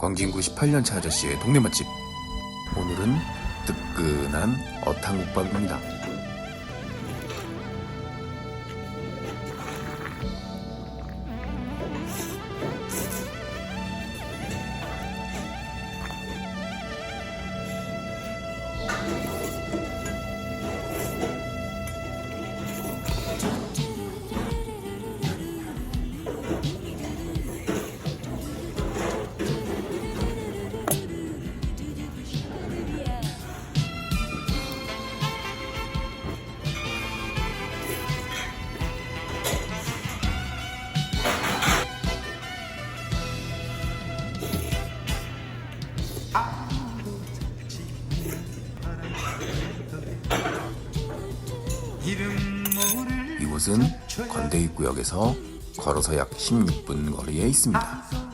광진구 18년차 아저씨의 동네 맛집. 오늘은 뜨끈한 어탕국밥입니다. 이곳은 건대입구역에서 걸어서 약 16분 거리에 있습니다.